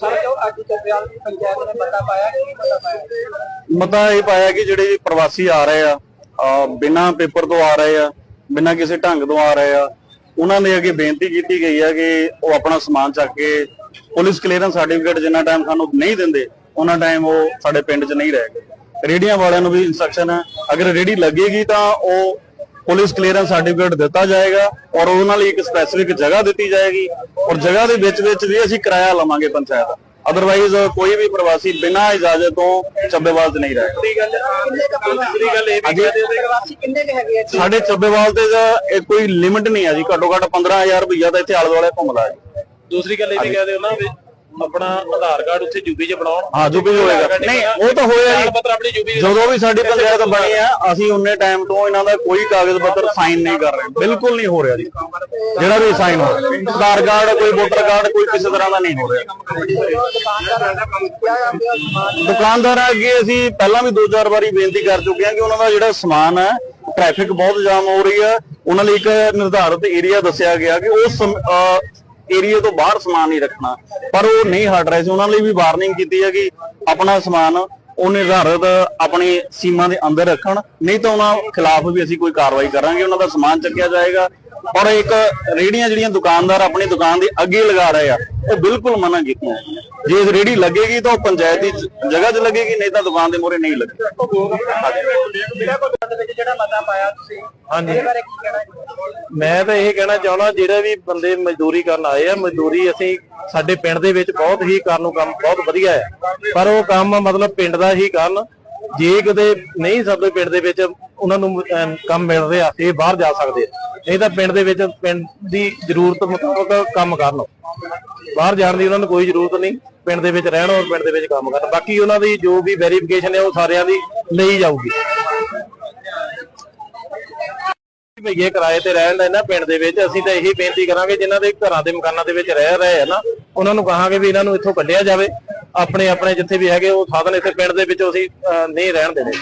Sir ਜੋ ਅੱਜ ਚੱਬਿਆਲ ਦੀ ਪੰਚਾਇਤ ਨੇ ਮਤਾ ਪਾਇਆ ਕੀ ਮਤਾ ਪਾਇਆ। ਮਤਾ ਇਹ ਪਾਇਆ ਕਿ ਜਿਹੜੇ ਪ੍ਰਵਾਸੀ ਆ ਰਹੇ ਆ ਅਹ ਬਿਨਾਂ ਪੇਪਰ ਤੋਂ ਆ ਰਹੇ ਆ, ਬਿਨਾਂ ਕਿਸੇ ਢੰਗ ਤੋਂ ਆ ਰਹੇ ਆ, ਉਹਨਾਂ ਦੇ ਅੱਗੇ ਬੇਨਤੀ ਕੀਤੀ ਗਈ ਹੈ ਕਿ ਉਹ ਆਪਣਾ ਸਮਾਨ ਚੱਕ ਕੇ ਪੁਲਿਸ ਕਲੀਅਰੈਂਸ ਸਰਟੀਫਿਕੇਟ ਜਿੰਨਾ ਟਾਈਮ ਸਾਨੂੰ ਨਹੀਂ ਦਿੰਦੇ, ਉਹਨਾਂ ਟਾਈਮ ਉਹ ਸਾਡੇ ਪਿੰਡ 'ਚ ਨਹੀਂ ਰਹਿ ਗਏ। ਰੇੜੀਆਂ ਵਾਲਿਆਂ ਨੂੰ ਵੀ ਇਨਸਟਰਕਸ਼ਨ ਹੈ ਅਗਰ ਰੇੜੀ ਲੱਗੇਗੀ ਤਾਂ ਉਹ ਪੁਲਿਸ ਕਲੀਅਰੈਂਸ ਸਰਟੀਫਿਕੇਟ ਦਿੱਤਾ ਜਾਏਗਾ ਔਰ ਉਹਨਾਂ ਲਈ ਇੱਕ ਸਪੈਸੀਫਿਕ ਜਗ੍ਹਾ ਦਿੱਤੀ ਜਾਏਗੀ ਔਰ ਜਗ੍ਹਾ ਦੇ ਵਿੱਚ ਵਿੱਚ ਵੀ ਅਸੀਂ ਕਿਰਾਇਆ ਲਵਾਂਗੇ ਪੰਚਾਇਤ ਅਦਰਵਾਈਜ਼ ਕੋਈ ਵੀ ਪ੍ਰਵਾਸੀ ਬਿਨਾਂ ਇਜਾਜ਼ਤ ਤੋਂ ਚੱਬੇਵਾਲ ਨਹੀਂ ਰਹੇਗਾ ਦੂਸਰੀ ਗੱਲ ਕਿੰਨੇ ਕ ਦੂਸਰੀ ਗੱਲ ਇਹ ਵੀ ਕਹਿੰਦੇ ਪ੍ਰਵਾਸੀ ਕਿੰਨੇ ਕ ਹੈਗੇ ਆ ਇੱਥੇ? ਸਾਡੇ ਚੱਬੇਵਾਲ ਤੇ ਇਹ ਕੋਈ ਲਿਮਿਟ ਨਹੀਂ ਹੈ ਜੀ। ਘੱਟੋ ਘੱਟ 15000 ਰੁਪਈਆ ਤਾਂ ਇੱਥੇ ਆਲੇ ਦੁਆਲੇ ਘੁੰਮਦਾ ਜੀ। ਦੂਸਰੀ ਗੱਲ ਇਹ ਵੀ ਕਹਦੇ ਹੋ ਨਾ ਆਪਣਾ ਆਧਾਰ ਕਾਰਡ ਉੱਥੇ ਯੂਪੀ 'ਚ ਬਣਾਉਣ। ਹਾਂ ਵੀ ਹੋਏਗਾ। ਨਹੀਂ ਉਹ ਤਾਂ ਹੋਇਆ ਜੀ। ਪੱਤਰ ਆਪਣੀ ਯੂਪੀ ਜਦੋਂ ਵੀ ਸਾਡੀ ਪੰਚਾਇਤ ਬਣੀ ਆ ਅਸੀਂ ਉਹਨੇ ਟਾਈਮ ਤੋਂ ਇਹਨਾਂ ਦਾ ਕੋਈ ਕਾਗਜ਼ ਪੱਤਰ ਸਾਈਨ ਨਹੀਂ ਕਰ ਰਹੇ। ਬਿਲਕੁਲ ਨਹੀਂ ਹੋ ਰਿਹਾ ਜੀ। ਜਿਹੜਾ ਵੀ ਸਾਈਨ ਹੋ ਰਿਹਾ। ਆਧਾਰ ਕਾਰਡ ਕੋਈ ਵੋਟਰ ਕਾਰਡ ਕੋਈ ਕਿਸੇ ਤਰ੍ਹਾਂ ਦਾ ਨਹੀਂ ਹੋ ਰਿਹਾ। ਦੁਕਾਨਦਾਰਾਂ ਅੱਗੇ ਅਸੀਂ ਪਹਿਲਾਂ ਵੀ ਦੋ ਚਾਰ ਵਾਰੀ ਬੇਨਤੀ ਕਰ ਚੁੱਕੇ ਹਾਂ ਕਿ ਉਹਨਾਂ ਦਾ ਜਿਹੜਾ ਸਮਾਨ ਹੈ ਟ੍ਰੈਫਿਕ ਬਹੁਤ ਜਾਮ ਹੋ ਰਹੀ ਹੈ। ਉਹਨਾਂ ਲਈ ਇੱਕ ਨਿਰਧਾਰਿਤ ਏਰੀਆ ਦੱਸਿਆ ਗਿਆ ਕਿ ਉਸ ਏਰੀਆ ਤੋਂ ਬਾਹਰ ਸਮਾਨ ਨਹੀਂ ਰੱਖਣਾ। ਪਰ ਉਹ ਨਹੀਂ ਹਟ ਰਹੇ ਸੀ। ਉਹਨਾਂ ਲਈ ਵੀ ਵਾਰਨਿੰਗ ਕੀਤੀ ਹੈ ਕਿ ਆਪਣਾ ਸਮਾਨ ਉਹ ਨਿਰਧਾਰਿਤ ਆਪਣੀ ਸੀਮਾ ਦੇ ਅੰਦਰ ਰੱਖਣ। ਨਹੀਂ ਤਾਂ ਉਹਨਾਂ ਖਿਲਾਫ ਵੀ ਅਸੀਂ ਕੋਈ ਕਾਰਵਾਈ ਕਰਾਂਗੇ। ਉਹਨਾਂ ਦਾ ਸਮਾਨ ਚੱਕਿਆ ਜਾਏਗਾ। ਔਰ ਇੱਕ ਰੇੜੀਆਂ ਜਿਹੜੀਆਂ ਦੁਕਾਨਦਾਰ ਆਪਣੀ ਦੁਕਾਨ ਦੇ ਅੱਗੇ ਲਗਾ ਰਹੇ ਆ, ਉਹ ਬਿਲਕੁਲ ਮਨਾ ਕੀਤੀਆਂ। ਜੇ ਇਹ ਰੇੜੀ ਲੱਗੇਗੀ ਤਾਂ ਉਹ ਪੰਚਾਇਤ ਦੀ ਜਗ੍ਹਾ 'ਚ ਲੱਗੇਗੀ ਨਹੀਂ ਤਾਂ ਦੁਕਾਨ ਦੇ ਮੂਹਰੇ ਨਹੀਂ ਲੱਗੇਗੀ ਦੇ ਵਿੱਚ ਜਿਹੜਾ ਮਤਾ ਪਾਇਆ ਤੁਸੀਂ ਹਾਂਜੀ। ਇਹਦੇ ਬਾਰੇ ਕੀ ਕਹਿਣਾ ਹੈ? ਮੈਂ ਤਾਂ ਇਹ ਕਹਿਣਾ ਚਾਹਣਾ ਜਿਹੜੇ ਵੀ ਬੰਦੇ ਮਜ਼ਦੂਰੀ ਕਰਨ ਆਏ ਆ ਮਜ਼ਦੂਰੀ ਅਸੀਂ ਸਾਡੇ ਪਿੰਡ ਦੇ ਵਿੱਚ ਬਹੁਤ ਹੀ ਕਰਨ ਨੂੰ ਕੰਮ ਬਹੁਤ ਵਧੀਆ ਹੈ ਪਰ ਉਹ ਕੰਮ ਮਤਲਬ ਪਿੰਡ ਦਾ ਹੀ ਕਰਨ ਜੇ ਕਿਤੇ ਨਹੀਂ ਸਾਡੇ ਪਿੰਡ ਦੇ ਵਿੱਚ ਉਹਨਾਂ ਨੂੰ ਕੰਮ ਮਿਲ ਰਿਹਾ ਇਹ ਬਾਹਰ ਜਾ ਸਕਦੇ ਆ। ਨਹੀਂ ਤਾਂ ਪਿੰਡ ਦੇ ਵਿੱਚ ਪਿੰਡ ਦੀ ਜ਼ਰੂਰਤ ਮੁਤਾਬਕ ਕੰਮ ਕਰਨ। ਬਾਹਰ ਜਾਣ ਦੀ ਉਹਨਾਂ ਨੂੰ ਕੋਈ ਜ਼ਰੂਰਤ ਨਹੀਂ, ਪਿੰਡ ਦੇ ਵਿੱਚ ਰਹਿਣ ਔਰ ਪਿੰਡ ਦੇ ਵਿੱਚ ਕੰਮ ਕਰਨ। ਬਾਕੀ ਉਹਨਾਂ ਦੀ ਜੋ ਵੀ ਵੈਰੀਫਿਕੇਸ਼ਨ ਹੈ ਉਹ ਸਾਰਿਆਂ ਦੀ ਲਈ ਜਾਊਗੀ। ਭਈਏ ਕਿਰਾਏ ਤੇ ਰਹਿਣ ਦਾ ਨਾ ਪਿੰਡ ਦੇ ਵਿੱਚ, ਅਸੀਂ ਤਾਂ ਇਹੀ ਬੇਨਤੀ ਕਰਾਂਗੇ, ਜਿਨ੍ਹਾਂ ਦੇ ਘਰਾਂ ਦੇ ਮਕਾਨਾਂ ਦੇ ਵਿੱਚ ਰਹਿ ਰਹੇ ਆ ਨਾ, ਉਹਨਾਂ ਨੂੰ ਕਹਾਂਗੇ ਵੀ ਇਹਨਾਂ ਨੂੰ ਇੱਥੋਂ ਕੱਢਿਆ ਜਾਵੇ। ਆਪਣੇ ਆਪਣੇ ਜਿੱਥੇ ਵੀ ਹੈਗੇ ਉਹ ਸਾਧਨ ਇੱਥੇ ਪਿੰਡ ਦੇ ਵਿੱਚ ਅਸੀਂ ਅਹ, ਨਹੀਂ ਰਹਿਣ ਦੇਣੇ